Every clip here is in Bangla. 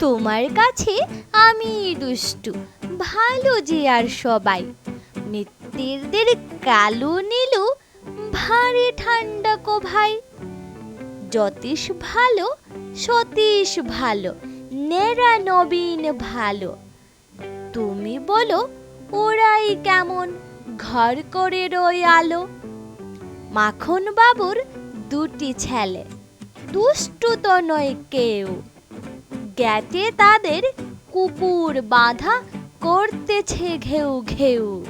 তোমার কাছে আমি দুষ্টু, ভালো যে আর সবাই। মিত্রদের কালো নীল, ভারী ঠান্ডা কো ভাই জ্যোতিষ ভালো, সতীশ ভালো, নেরা নবীন ভালো। তুমি বলো, ওরাই কেমন, ঘর করে রই আলো। মাখন বাবুর দুটি ছেলে, দুষ্টু তো নয় কেউ। গ্যাটে তাদের কুকুর বাঁধা করতেছে ঘেউ ঘেউ।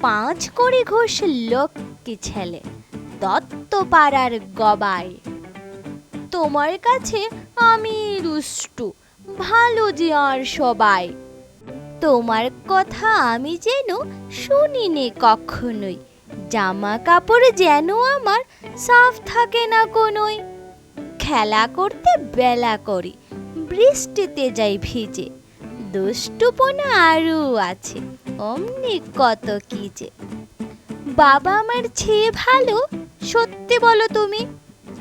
পাঁচ করে ঘোষ লক্ষ্মী ছেলে দত্ত পাড়ার গবাই। তোমার কাছে আমি রুষ্টু, ভালো যে আর সবাই। তোমার কথা আমি যেন শুনিনি কখনোই জামা কাপড় যেন আমার সাফ থাকে না কোনোই। খেলা করতে বেলা করি বৃষ্টিতে যাই ভিজে, দুষ্টুপনা আরও আছে, অমনি কত কি যে। বাবা আমার ছেয়ে ভালো, সত্যি বলো তুমি,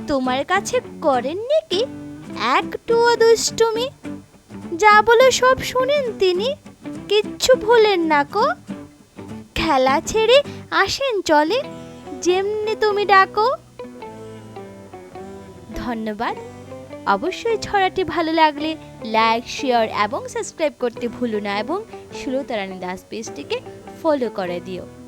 তোমার কাছে করেন নাকি একটুও দুষ্টুমি? যা বলো সব শুনেন তিনি, কিচ্ছু ভুলেন না কো। খেলা ছেড়ে আসেন চলে, যেমনি তুমি ডাকো। ধন্যবাদ। অবশ্যই ছড়াটি ভালো লাগলে লাইক, শেয়ার এবং সাবস্ক্রাইব করতে ভুলো না এবং সুলতারানী দাস পেজটিকে ফলো করে দিও।